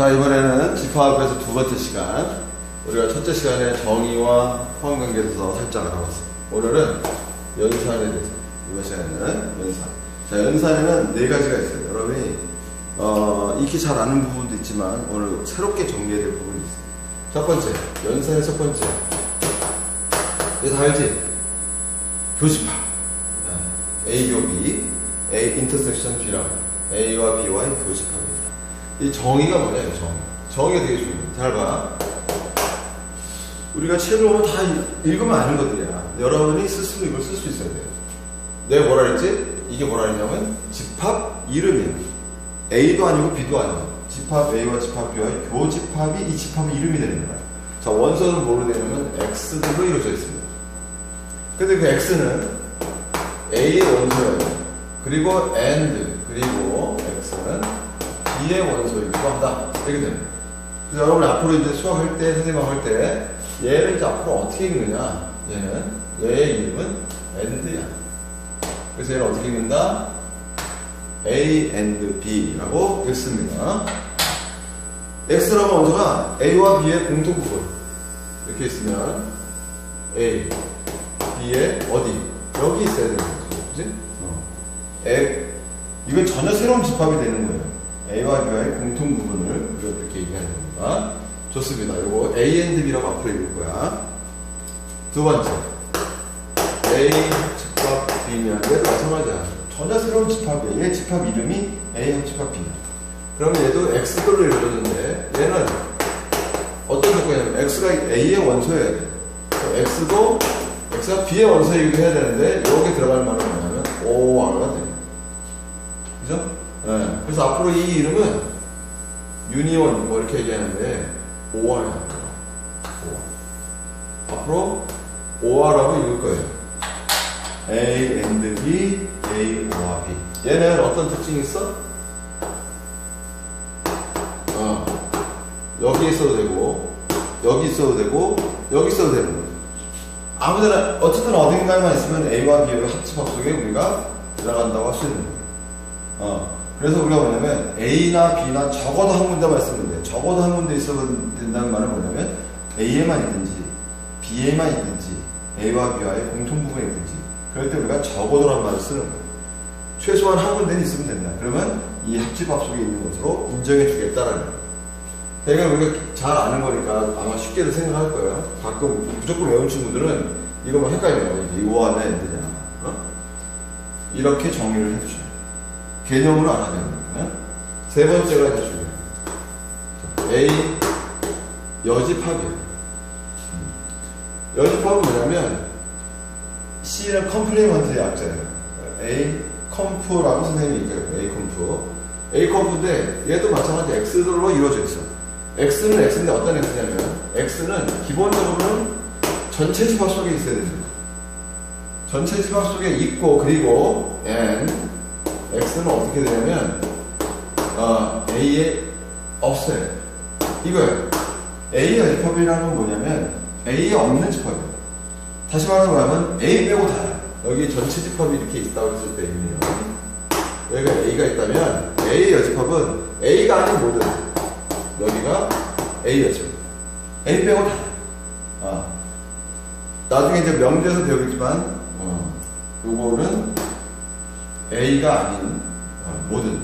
자, 이번에는 집합에서 두 번째 시간. 우리가 첫째 시간에 정의와 포함관계에 대해서 살짝 알아봤어요. 오늘은 연산에 대해서. 이번 시간에는 연산. 자, 연산에는 네 가지가 있어요. 여러분이, 어, 익히 잘 아는 부분도 있지만, 오늘 새롭게 정리해야 될 부분이 있어요. 첫 번째, 연산의 첫 번째. 이거 다 알지? 교집합. A 교 B, A 인터섹션 B라고. A와 B와의 교집합입니다. 이 정의가 뭐냐면 정의. 정의가 되게 중요해. 잘 봐. 우리가 책을 보면 다 읽으면 아는 것들이야. 여러분이 스스로 이걸 쓸 수 있어야 돼요. 내가 뭐라 그랬지? 이게 뭐라 그랬냐면 집합 이름이야. A도 아니고 B도 아니고 집합 A와 집합 B와의 교집합이 이 집합의 이름이 되는 거야. 자, 원소는 뭐로 되냐면 X들로 이루어져 있습니다. 근데 그 X는 A의 원소예요. 그리고 AND 그리고 X는 B의 원소이기도 한다. 이렇게 됩니다. 그래서 여러분 앞으로 이제 수학할 때, 선생님 할 때, 얘를 이제 앞으로 어떻게 읽느냐? 얘는, 얘의 이름은 AND야. 그래서 얘를 어떻게 읽는다? A and B라고 읽습니다. X라고 원소가 A와 B의 공통 부분. 이렇게 있으면, A, B의 어디? 여기 있어야 되는 거죠. 그지? 어. 에, 이건 전혀 새로운 집합이 되는 거예요. A와 B와의 공통 부분을 이렇게 얘기하는 겁니다. 좋습니다. 이거 A and B라고 앞으로 읽을 거야. 두 번째. A 집합 B면 얘도 마찬가지야. 전혀 새로운 집합이야. 얘 집합 이름이 A 합집합 B야. 그러면 얘도 X들로 이루어졌는데 얘는 어떤 조건이냐면 X가 A의 원소여야 돼. X도 X가 B의 원소이기도 해야 되는데 여기 들어갈 말은 뭐냐면 OR가 됩니다. 그죠? 네. 그래서 앞으로 이 이름은 유니온 뭐 이렇게 얘기하는데 OR이 나와요. OR. 앞으로 OR라고 읽을 거예요. A and B, A, OR, B. 얘는 어떤 특징이 있어? 어, 여기 있어도 되고, 여기 있어도 되고, 여기 있어도 되는 거예요. 아무데나, 어쨌든 어딘가에만 있으면 A와 B의 합집합 속에 우리가 들어간다고 할 수 있는 거예요. 어. 그래서 우리가 뭐냐면 A나 B나 적어도 한 군데만 있으면 돼. 적어도 한 군데 있어도 된다는 말은 뭐냐면 A에만 있든지 B에만 있든지 A와 B와의 공통 부분이 있든지 그럴 때 우리가 적어도란 말을 쓰는 거예요. 최소한 한 군데는 있으면 된다. 그러면 이 합집합 속에 있는 것으로 인정해 주겠다라는 거예요. 그러니까 우리가 잘 아는 거니까 아마 쉽게도 생각할 거예요. 가끔 무조건 외운 친구들은 이거 뭐 헷갈려요. 이게 이거하냐 엔드냐. 어? 이렇게 정의를 해주셔요. 개념으로 알아야 되는 거예요. 세 번째가 이제 중요해요. A 여집합이에요. 여집합은 뭐냐면 C는 컴플리먼트의 약자예요. A 컴프라고 선생님이 얘기해요. A 컴프. A 컴프인데 얘도 마찬가지 X들로 이루어져 있어. X는 X인데 어떤 X냐면 X는 기본적으로는 전체 집합 속에 있어야 됩니다. 전체 집합 속에 있고 그리고 N X는 어떻게 되냐면 어, A에 없어요. 이거예요. A의 집합이라는 건 뭐냐면 A에 없는 집합이에요. 다시 말하면 A 빼고 다야. 여기 전체 집합이 이렇게 있다고 했을 때 의미요. 여기가 A가 있다면 A의 여집합은 A가 아닌 모든 여기가 A 여집합. A 빼고 다. 아. 나중에 이제 명제에서 배우겠지만 어, 요거는 A가 아닌 어, 모든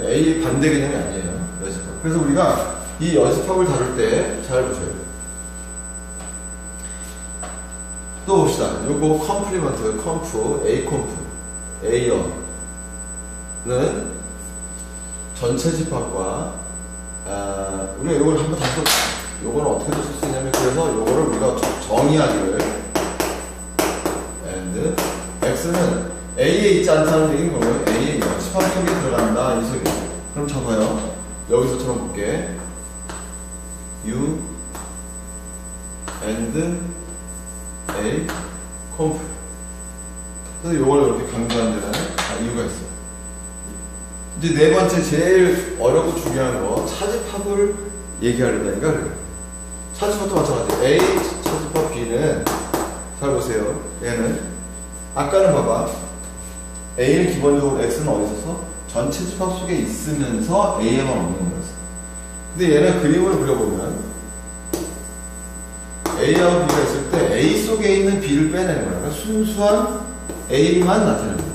A의 반대 개념이 아니에요. 여집합. 그래서 우리가 이 여집합을 다룰 때잘 돼요. 또 봅시다. 요거 컴플리먼트, 컴프, A 컴프, A어는 전체 집합과 아, 우리가 요걸 한번 다시 또 요거는 어떻게 쓸 수 있냐면 그래서 요거를 우리가 정의하기를 and x는 A에 있지 않다는 얘기는 뭐예요? A의 집합 속에 들어간다 이 소리예요. 그럼 적어요. 여기서처럼 볼게. U and A 컴프 그래서 이걸 이렇게 강조한 데는 다 이유가 있어요. 이제 네 번째 제일 어렵고 중요한 거 차집합을 얘기하려다니까 그래요. 차집합도 마찬가지. A 차집합 B는 잘 보세요. 얘는 아까는 봐봐. A는 기본적으로 X는 어디 있었어? 전체 집합 속에 있으면서 A에만 없는 거였어. 근데 얘는 그림을 그려보면 A하고 B가 있을 때 A 속에 있는 B를 빼내는 거야. 그러니까 순수한 A만 나타내는 거야.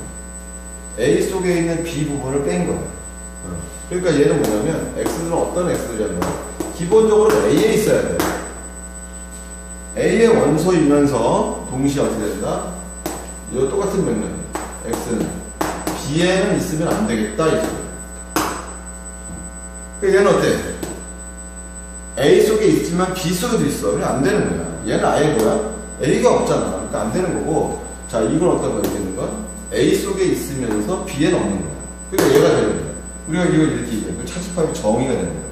A 속에 있는 B 부분을 뺀 거야. 어. 그러니까 얘는 뭐냐면 X들은 어떤 X들이냐면 기본적으로 A에 있어야 돼. A의 원소이면서 동시에 어떻게 된다? 이거 똑같은 명령. X는 B에는 있으면 안 되겠다. 이 소리야. 그러니까 얘는 어때? A 속에 있지만 B 속에도 있어. 그냥 안 되는 거야. 얘는 아예 뭐야? A가 없잖아. 그러니까 안 되는 거고. 자, 이건 어떤 거야? 되는 건? A 속에 있으면서 B에는 없는 거야. 그러니까 얘가 되는 거야. 우리가 이걸 이렇게 얘기해. 그 차집합이 정의가 되는 거야.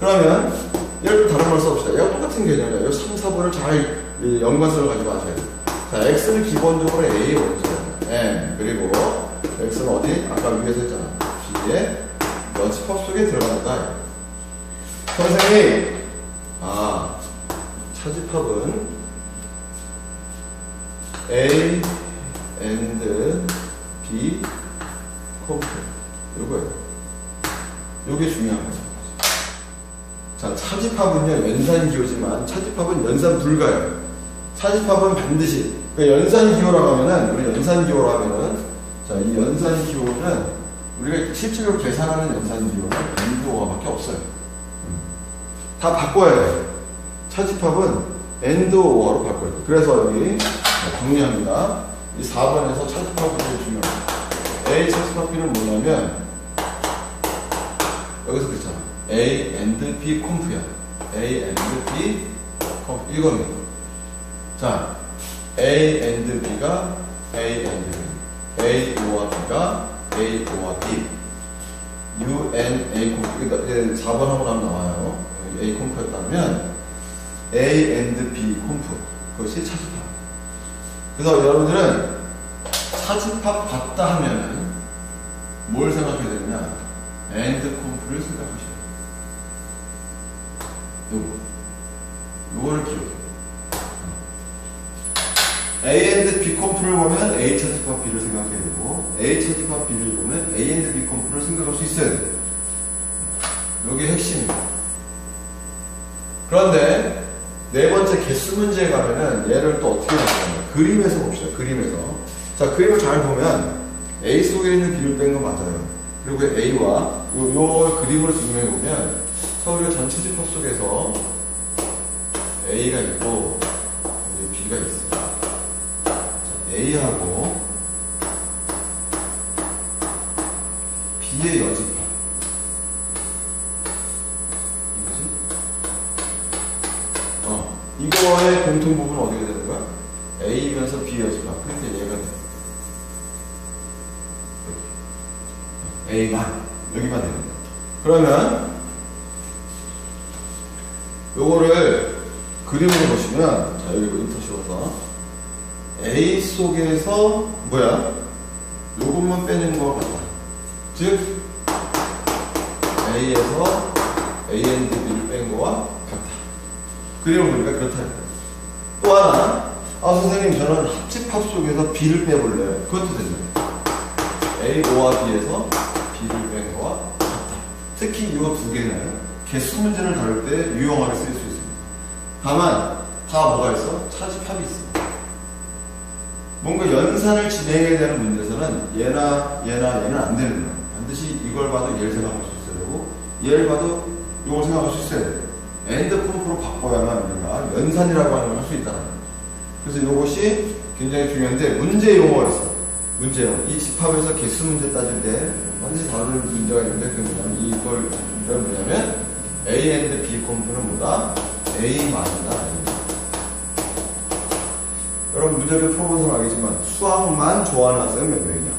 그러면 얘를 또 다른 말 써봅시다. 얘가 똑같은 개념이야. 이 3, 4번을 잘이 연관성을 가지고 아셔야 돼. 자, X는 기본적으로 A의 원소야. M. 그리고 X는 어디? 아까 위에서 했잖아. B의 여집합 속에 들어간다. 선생님, 아, 차집합은 A and B 컴플 요거예요. 요게 중요한 거죠. 자, 차집합은요, 연산 기호지만 차집합은 연산 불가예요. 차집합은 반드시, 그러니까 연산 기호라고 하면은, 우리 연산 기호로 하면은, 자, 이 연산 기호는 우리가 실제로 계산하는 연산 기호는 엔드오어밖에 없어요. 음. 다 바꿔야 돼요. 차집합은 엔드오어로 바꿔야 돼요. 그래서 여기 정리합니다. 이 4번에서 차집합이 제일 중요합니다. A 차집합 B는 뭐냐면, 여기서 그랬잖아. A and B 컴프야. A and B 컴프. 이겁니다. 자, A and B가 A and B. A와 B가 A와 B. U N A. 그러니까 이제 4번 하고 나면 나와요. A 컴프였다면 A and B 컴프. 그것이 차집합. 그래서 여러분들은 차집합 같다 하면은 뭘 생각해야 되느냐? and 컴프를 생각하셔야 돼요. 요거. 요거를 기억해. A and B 컴프를 보면 A 차집합 B를 생각해야 되고 A 차집합 B를 보면 A and B 컴프를 생각할 수 있어야 돼요. 요게 핵심입니다. 그런데 네 번째 개수 문제에 가면은 얘를 또 어떻게 나타나냐 그림에서 봅시다. 그림에서. 자, 그림을 잘 보면 A 속에 있는 B를 뺀거 맞아요. 그리고 A와 요, 요 그림으로 증명해 보면 서울의 전체 집합 속에서 A가 있고 여기 B가 있어요. 자, A하고 B의 여집합. 이거지? 어, 이거의 공통 부분은 어떻게 되는 거야? A면서 B 여집합. 그러니까 얘가 돼. A만 여기만 되는 거야. 그러면 요거를 그림으로 보시면 자 여기 인터 씌워서 A 속에서 뭐야? 요것만 빼는 거 같다. 즉 A에서 A and B를 뺀 거와 같다. 그림을 보니까 그렇다. 또 하나 아 선생님 저는 합집합 속에서 B를 빼볼래요. 그것도 된다. A와 B에서 B를 뺀 거와 같다. 특히 이 두 개는 개수 문제를 다룰 때 유용하게 쓸 수 있습니다. 다만 다 뭐가 있어? 차집합이 있어. 뭔가 연산을 진행해야 되는 문제에서는 얘나 얘나 얘는 안 되는 거야. 반드시 이걸 봐도 얘를 생각할 수 있어야 되고 얘를 봐도 이걸 생각할 수 있어야 돼. 엔드 컴프로 바꿔야만 우리가 연산이라고 하는 걸 할 수 있다는 거야. 그래서 이것이 굉장히 중요한데 문제 용어가 있어. 문제요. 이 집합에서 개수 문제 따질 때 반드시 다루는 문제가 있는데 그게 뭐냐면 이걸 뭐냐면 A and B 컴프는 뭐다? A만이다. 여러분 문제를 풀어보서 알겠지만 수학만 좋아하는 학생은 몇 명이냐?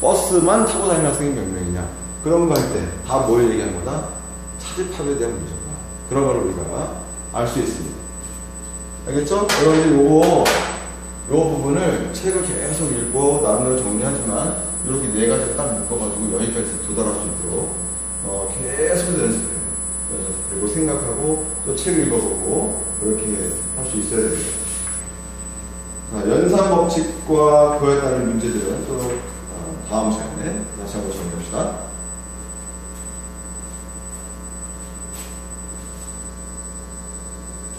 버스만 타고 다니는 학생이 몇 명이냐? 그런 거 할 때 다 뭘 얘기하는 거다? 차집합에 대한 문제다. 그런 걸 우리가 알 수 있습니다. 알겠죠? 여러분들 요거 요 부분을 책을 계속 읽고 나름대로 정리하지만 이렇게 네 가지 딱 묶어가지고 여기까지 도달할 수 있도록 어, 계속 연습해요. 그리고 생각하고 또 책을 읽어보고 이렇게 할 수 있어야 됩니다. 자, 연산 법칙과 그에 따른 문제들은 또 어, 다음 시간에 다시 한번 정리합시다.